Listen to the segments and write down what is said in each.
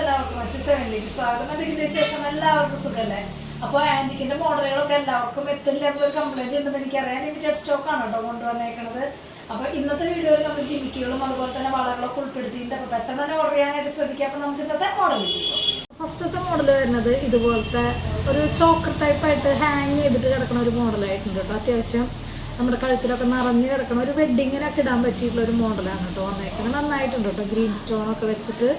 എല്ലാവർക്കും മറ്റു സെവനിലേക്ക് സ്വാഗതം എന്തെങ്കിലും ശേഷം എല്ലാവർക്കും സുഖമല്ലേ അപ്പോൾ ആന്റിക്കിന്റെ മോഡലുകളൊക്കെ എല്ലാവർക്കും എത്തില്ല ഒരു കംപ്ലൈന്റ് ഉണ്ടെന്ന് എനിക്കറിയാം. ലിമിറ്റഡ് സ്റ്റോക്ക് ആണ് കേട്ടോ കൊണ്ടുവന്നേക്കണത്. അപ്പോൾ ഇന്നത്തെ വീഡിയോയിൽ നമ്മൾ ജിമിക്കുകളും അതുപോലെ തന്നെ വളകളൊക്കെ ഉൾപ്പെടുത്തിയിട്ട് അപ്പോൾ പെട്ടെന്ന് തന്നെ ഓർഡർ ചെയ്യാനായിട്ട് ശ്രദ്ധിക്കാം. അപ്പോൾ നമുക്ക് ഇന്നത്തെ മോഡൽ ഫസ്റ്റത്തെ മോഡൽ വരുന്നത് ഇതുപോലത്തെ ഒരു ചോക്കർ ടൈപ്പായിട്ട് ഹാങ് ചെയ്തിട്ട് കിടക്കുന്ന ഒരു മോഡലായിട്ടുണ്ട് കേട്ടോ. അത്യാവശ്യം നമ്മുടെ കഴുത്തിലൊക്കെ നിറഞ്ഞു കിടക്കുന്ന ഒരു വെഡിങ്ങിനൊക്കെ ഇടാൻ പറ്റിയിട്ടുള്ള ഒരു മോഡലാണ് കേട്ടോ വന്നേക്കുന്നത് നന്നായിട്ടുണ്ട് കേട്ടോ. ഗ്രീൻ സ്റ്റോൺ ഒക്കെ വെച്ചിട്ട്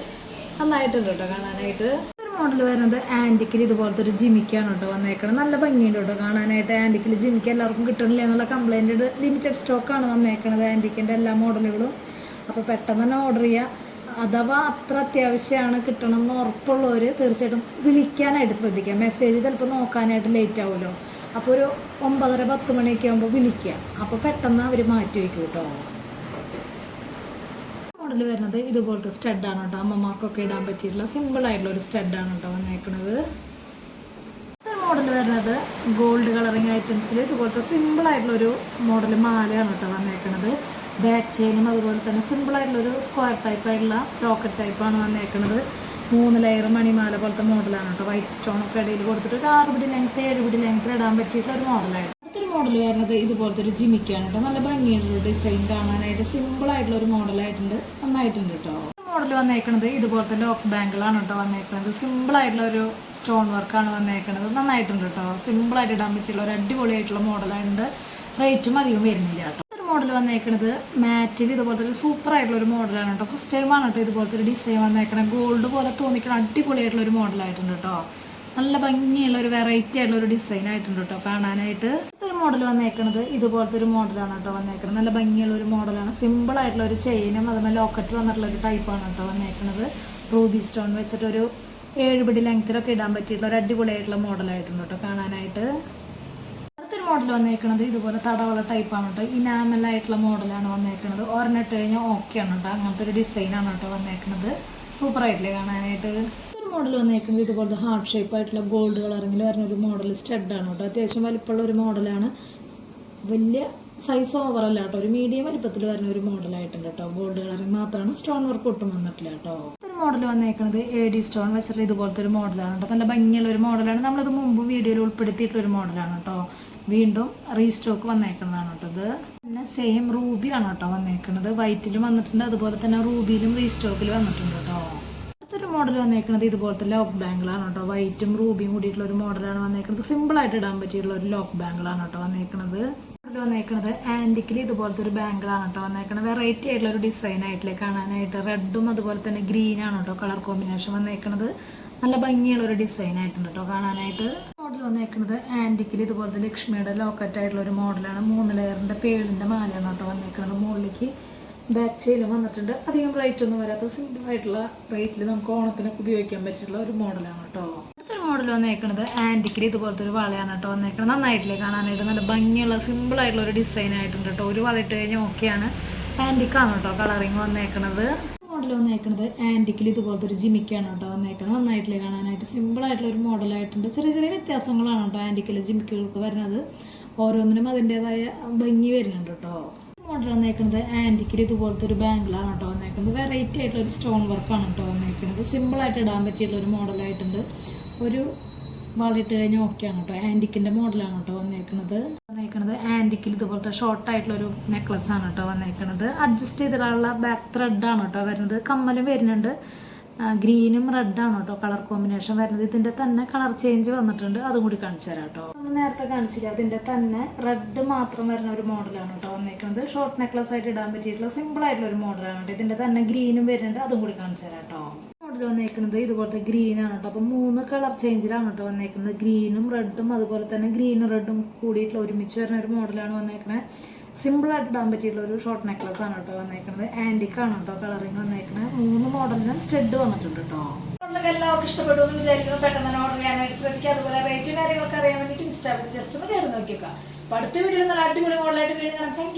നന്നായിട്ടുണ്ട് കേട്ടോ കാണാനായിട്ട്. മോഡൽ വരുന്നത് ആന്റിക്കിൽ ഇതുപോലത്തെ ഒരു ജിമിക്കാണ് കേട്ടോ വന്നേക്കുന്നത് നല്ല ഭംഗിയുണ്ട് കേട്ടോ കാണാനായിട്ട്. ആന്റിക്കിൽ ജിമിക്ക് എല്ലാവർക്കും കിട്ടണില്ല എന്നുള്ള കംപ്ലൈന്റ് ലിമിറ്റഡ് സ്റ്റോക്കാണ് വന്നേക്കുന്നത് ആന്റിക്കിന്റെ എല്ലാ മോഡലുകളും അപ്പോൾ പെട്ടെന്ന് തന്നെ ഓർഡർ ചെയ്യുക അഥവാ അത്ര അത്യാവശ്യമാണ് കിട്ടണം എന്ന് ഉറപ്പുള്ളവർ തീർച്ചയായിട്ടും വിളിക്കാനായിട്ട് ശ്രദ്ധിക്കുക മെസ്സേജ് ചിലപ്പോൾ നോക്കാനായിട്ട് ലേറ്റ് ആവുമല്ലോ അപ്പോൾ ഒരു ഒമ്പതര പത്ത് മണിയൊക്കെ ആകുമ്പോൾ വിളിക്കുക അപ്പോൾ പെട്ടെന്ന് അവർ മാറ്റി വയ്ക്കും കേട്ടോ. മോഡൽ വരുന്നത് ഇതുപോലത്തെ സ്റ്റഡാണ് കേട്ടോ. അമ്മമാർക്കൊക്കെ ഇടാൻ പറ്റിയിട്ടുള്ള സിമ്പിൾ ആയിട്ടുള്ള ഒരു സ്റ്റഡാണ് കേട്ടോ വന്നേക്കുന്നത് മോഡൽ വരുന്നത് ഗോൾഡ് കളറിങ് ഐറ്റംസിൽ ഇതുപോലത്തെ സിമ്പിൾ ആയിട്ടുള്ള ഒരു മോഡൽ മാലയാണ് കേട്ടോ വന്നേക്കുന്നത് ബാക്ക് ചെയിനും അതുപോലെ തന്നെ സിമ്പിൾ ആയിട്ടുള്ള ഒരു സ്ക്വയർ ടൈപ്പ് ആയിട്ടുള്ള ലോക്കറ്റ് ടൈപ്പാണ് വന്നേക്കുന്നത് മൂന്ന് ലെയർ മണിമാല പോലത്തെ മോഡലാണ് കേട്ടോ. വൈറ്റ് സ്റ്റോൺ ഒക്കെ ഇടയിൽ കൊടുത്തിട്ട് ഒരു ആറ് പിടി ലെങ്ത് ഏഴ് പിടി ലെങ്ത് ഇടാൻ പറ്റിയിട്ടുള്ള ഒരു മോഡലായിട്ട് മോഡൽ വരുന്നത് ഇതുപോലത്തെ ഒരു ജിമിക്കാണ് കേട്ടോ. നല്ല ഭംഗിയുള്ള ഡിസൈൻ കാണാനായിട്ട് സിമ്പിൾ ആയിട്ടുള്ള ഒരു മോഡലായിട്ടുണ്ട് നന്നായിട്ടുണ്ട് കേട്ടോ. മോഡൽ വന്നേക്കുന്നത് ഇതുപോലത്തെ ലോക്ക് ബാങ്കിളാണ് കേട്ടോ വന്നേക്കുന്നത് സിമ്പിൾ ആയിട്ടുള്ള ഒരു സ്റ്റോൺ വർക്കാണ് വന്നേക്കുന്നത് നന്നായിട്ടുണ്ട് കേട്ടോ. സിമ്പിൾ ആയിട്ട് ഇടാൻ പറ്റിയുള്ള ഒരു അടിപൊളിയായിട്ടുള്ള മോഡലായിട്ടുണ്ട് റേറ്റും അധികം വരുന്നില്ല കേട്ടോ. ഒരു മോഡൽ വന്നേക്കുന്നത് മാറ്റിൽ ഇതുപോലത്തെ ഒരു സൂപ്പർ ആയിട്ടുള്ള ഒരു മോഡലാണ് കേട്ടോ. ഫസ്റ്റ് ടൈമാണ് കേട്ടോ ഇതുപോലത്തെ ഒരു ഡിസൈൻ വന്നേക്കണം ഗോൾഡ് പോലെ തോന്നിക്കണം അടിപൊളിയായിട്ടുള്ള ഒരു മോഡലായിട്ടുണ്ട് കേട്ടോ. നല്ല ഭംഗിയുള്ള ഒരു വെറൈറ്റി ആയിട്ടുള്ള ഒരു ഡിസൈൻ ആയിട്ടുണ്ട് കേട്ടോ കാണാനായിട്ട്. മോഡൽ വന്നേക്കുന്നത് ഇതുപോലത്തെ ഒരു മോഡലാണ് കേട്ടോ വന്നേക്കുന്നത് നല്ല ഭംഗിയുള്ള ഒരു മോഡലാണ് സിമ്പിൾ ആയിട്ടുള്ള ഒരു ചെയിനും അതുപോലെ ലോക്കറ്റ് വന്നിട്ടുള്ള ഒരു ടൈപ്പാണ് കേട്ടോ വന്നേക്കുന്നത് റൂബി സ്റ്റോൺ വെച്ചിട്ട് ഒരു ഏഴ് പിടി ലെങ്ത്തിലൊക്കെ ഇടാൻ പറ്റിയിട്ടുള്ള ഒരു അടിപൊളിയായിട്ടുള്ള മോഡലായിട്ടുണ്ട് കേട്ടോ കാണാനായിട്ട്. അടുത്തൊരു മോഡൽ വന്നേക്കുന്നത് ഇതുപോലെ തടവള ടൈപ്പാണ് കേട്ടോ. ഇനാമൽ ആയിട്ടുള്ള മോഡലാണ് വന്നേക്കുന്നത് ഒരെണ്ണിട്ട് കഴിഞ്ഞാൽ ഓക്കെ ആണ് കേട്ടോ. അങ്ങനത്തെ ഒരു ഡിസൈനാണ് കേട്ടോ വന്നേക്കുന്നത് സൂപ്പർ ആയിട്ടില്ലേ കാണാനായിട്ട്. മോഡൽ വന്നേക്കുന്നത് ഇതുപോലത്തെ ഹാർട്ട് ഷേപ്പ് ആയിട്ടുള്ള ഗോൾഡ് കളറിങ്ങിൽ വരുന്ന ഒരു മോഡൽ സ്റ്റഡാണ് കേട്ടോ. അത്യാവശ്യം വലിപ്പമുള്ള ഒരു മോഡലാണ് വലിയ സൈസ് ഓവറല്ല കേട്ടോ. ഒരു മീഡിയം വലിപ്പത്തിൽ വരുന്ന ഒരു മോഡലായിട്ടുണ്ട് കേട്ടോ. ഗോൾഡ് കളറിങ് മാത്രമാണ് സ്റ്റോൺ വർക്ക് ഒട്ടും വന്നിട്ടില്ല കേട്ടോ. ഒരു മോഡൽ വന്നേക്കുന്നത് എ ഡി സ്റ്റോൺ വെച്ചിട്ട് ഇതുപോലത്തെ ഒരു മോഡലാണ് കേട്ടോ. നല്ല ഭംഗിയുള്ള ഒരു മോഡലാണ് നമ്മളത് മുമ്പ് വീഡിയോയിൽ ഉൾപ്പെടുത്തിയിട്ടുള്ള ഒരു മോഡലാണ് കേട്ടോ. വീണ്ടും റീസ്റ്റോക്ക് വന്നേക്കുന്നതാണ് കേട്ടോ ഇത്. പിന്നെ സെയിം റൂബിയാണ് കേട്ടോ വന്നേക്കുന്നത്. വൈറ്റിലും വന്നിട്ടുണ്ട്. അതുപോലെ തന്നെ റൂബിയിലും റീസ്റ്റോക്കിൽ വന്നിട്ടുണ്ട് കേട്ടോ. മോഡൽ വന്നേക്കുന്നത് ഇതുപോലത്തെ ലോക്ക് ബാങ്കിളാണ് കേട്ടോ. വൈറ്റും റൂബിയും കൂടിയിട്ടുള്ള ഒരു മോഡലാണ് വന്നേക്കുന്നത് സിമ്പിൾ ആയിട്ട് ഇടാൻ പറ്റിയിട്ടുള്ള ഒരു ലോക്ക് ബാങ്കിളാണ് കേട്ടോ വന്നേക്കുന്നത് വന്നേക്കുന്നത് ആന്റിക്കിൽ ഇതുപോലത്തെ ഒരു ബാങ്കിളാണ് കേട്ടോ വന്നേക്കുന്നത് വെറൈറ്റി ആയിട്ടുള്ള ഒരു ഡിസൈൻ ആയിട്ടില്ലേ കാണാനായിട്ട്. റെഡും അതുപോലെ തന്നെ ഗ്രീനാണ് കേട്ടോ കളർ കോമ്പിനേഷൻ വന്നേക്കുന്നത് നല്ല ഭംഗിയുള്ള ഒരു ഡിസൈൻ ആയിട്ടുണ്ട് കേട്ടോ കാണാനായിട്ട്. മോഡൽ വന്നേക്കുന്നത് ആന്റിക്കിൽ ഇതുപോലത്തെ ലക്ഷ്മിയുടെ ലോക്കറ്റ് ആയിട്ടുള്ള ഒരു മോഡലാണ് മൂന്ന് ലെയറിന്റെ പേളിന്റെ മാലയാണ് കേട്ടോ വന്നേക്കുന്നത് മുകളിലേക്ക് ബാക്ക് ചെയിലും വന്നിട്ടുണ്ട്. അധികം റേറ്റ് ഒന്നും വരാത്ത സിമ്പിൾ ആയിട്ടുള്ള റേറ്റിൽ നമുക്ക് ഓണത്തിനൊക്കെ ഉപയോഗിക്കാൻ പറ്റിയിട്ടുള്ള ഒരു മോഡലാണ് കേട്ടോ അടുത്തൊരു മോഡൽ വന്നേക്കുന്നത് ആന്റിക്കിൽ ഇതുപോലത്തെ ഒരു വളയാണ് കേട്ടോ വന്നേക്കുന്നത് നന്നായിട്ടില്ലേ കാണാനായിട്ട്? നല്ല ഭംഗിയുള്ള സിമ്പിൾ ആയിട്ടുള്ള ഒരു ഡിസൈൻ ആയിട്ടുണ്ട് കേട്ടോ ഒരു വള ഇട്ട് കഴിഞ്ഞാൽ ഓക്കെയാണ് ആന്റിക്കാണ് കേട്ടോ കളറിങ് വന്നേക്കുന്നത് മോഡൽ വന്നേക്കുന്നത് ആന്റിക്കിൽ ഇതുപോലത്തെ ഒരു ജിമിക്കാണ് കേട്ടോ വന്നേക്കുന്നത് നന്നായിട്ടില്ലേ കാണാനായിട്ട്? സിമ്പിൾ ആയിട്ടുള്ള ഒരു മോഡലായിട്ടുണ്ട് ചെറിയ ചെറിയ വ്യത്യാസങ്ങളാണ് കേട്ടോ ആന്റിക്കിലെ ജിമിക്കുകൾക്ക് വരുന്നത്. ഓരോന്നിനും അതിന്റെതായ ഭംഗി വരുന്നുണ്ട് കേട്ടോ മോഡൽ വന്നേക്കുന്നത് ആന്റിക്കിൽ ഇതുപോലത്തെ ഒരു ബാങ്കിളാണ് കേട്ടോ വന്നേക്കുന്നത്. വെറൈറ്റി ആയിട്ടുള്ള ഒരു സ്റ്റോൺ വർക്കാണ് കേട്ടോ വന്നേക്കുന്നത്. സിമ്പിളായിട്ട് ഇടാൻ പറ്റിയിട്ടുള്ള ഒരു മോഡലായിട്ടുണ്ട് ഒരു വാളിട്ട് കഴിഞ്ഞാൽ ഓക്കെയാണ് കേട്ടോ. ആന്റിക്കിന്റെ മോഡലാണ് കേട്ടോ വന്നേക്കുന്നത്. വന്നേക്കുന്നത് ആന്റിക്കിൽ ഇതുപോലത്തെ ഷോർട്ടായിട്ടുള്ള ഒരു നെക്ലസ് ആണ് കേട്ടോ വന്നേക്കുന്നത്. അഡ്ജസ്റ്റ് ചെയ്തിട്ടുള്ള ബാക്ക് ത്രെഡാണ് കേട്ടോ വരുന്നത്. കമ്മലും വരുന്നുണ്ട്. ഗ്രീനും റെഡാണ് കേട്ടോ കളർ കോമ്പിനേഷൻ വരുന്നത്. ഇതിന്റെ തന്നെ കളർ ചേഞ്ച് വന്നിട്ടുണ്ട്. അതും കൂടി കാണിച്ചു തരാം കേട്ടോ. നേരത്തെ കാണിച്ചില്ല അതിന്റെ തന്നെ റെഡ് മാത്രം വരുന്ന ഒരു മോഡലാണ് കേട്ടോ വന്നേക്കുന്നത്. ഷോർട്ട് നെക്ലസ് ആയിട്ട് ഇടാൻ പറ്റിയിട്ടുള്ള സിമ്പിൾ ആയിട്ടുള്ള ഒരു മോഡലാണ് കേട്ടോ. ഇതിന്റെ തന്നെ ഗ്രീനും വരുന്നുണ്ട്. അതും കൂടി കാണിച്ചു തരാം കേട്ടോ. മോഡൽ വന്നേക്കുന്നത് ഇതുപോലത്തെ ഗ്രീൻ ആണ് കേട്ടോ. അപ്പോൾ മൂന്ന് കളർ ചേഞ്ചിലാണ് കേട്ടോ വന്നേക്കുന്നത്. ഗ്രീനും റെഡും അതുപോലെ തന്നെ ഗ്രീനും റെഡും കൂടിയിട്ടുള്ള ഒരുമിച്ച് വരുന്ന ഒരു മോഡലാണ് വന്നേക്കുന്നത് സിമ്പിളായിട്ട് ഇടാൻ പറ്റിയിട്ടുള്ള ഒരു ഷോർട്ട് നെക്ലസ് ആണ് കേട്ടോ വന്നേക്കുന്നത് ആന്റിക്കാണ് കേട്ടോ കളറിങ് വന്നേക്കുന്നത് മൂന്ന് മോഡലിന് സ്റ്റെഡ് വന്നിട്ടുണ്ട് കേട്ടോ. എല്ലാവർക്കും ഇഷ്ടപ്പെട്ടു എന്ന് വിചാരിക്കുന്നു. പെട്ടെന്ന് തന്നെ ഓർഡർ ചെയ്യാനായിട്ട് ശ്രമിക്കുക അതുപോലെ റേറ്റും കാര്യങ്ങളൊക്കെ അറിയാൻ വേണ്ടിയിട്ട് ഇൻസ്റ്റാഗ്രാം ജസ്റ്റ് ഒന്ന് കയറി നോക്കിയേക്കാം. അടുത്ത വീഡിയോ നല്ല അടിപൊളി മോഡലായിട്ട് വീണ്ടും കാണാം. താങ്ക്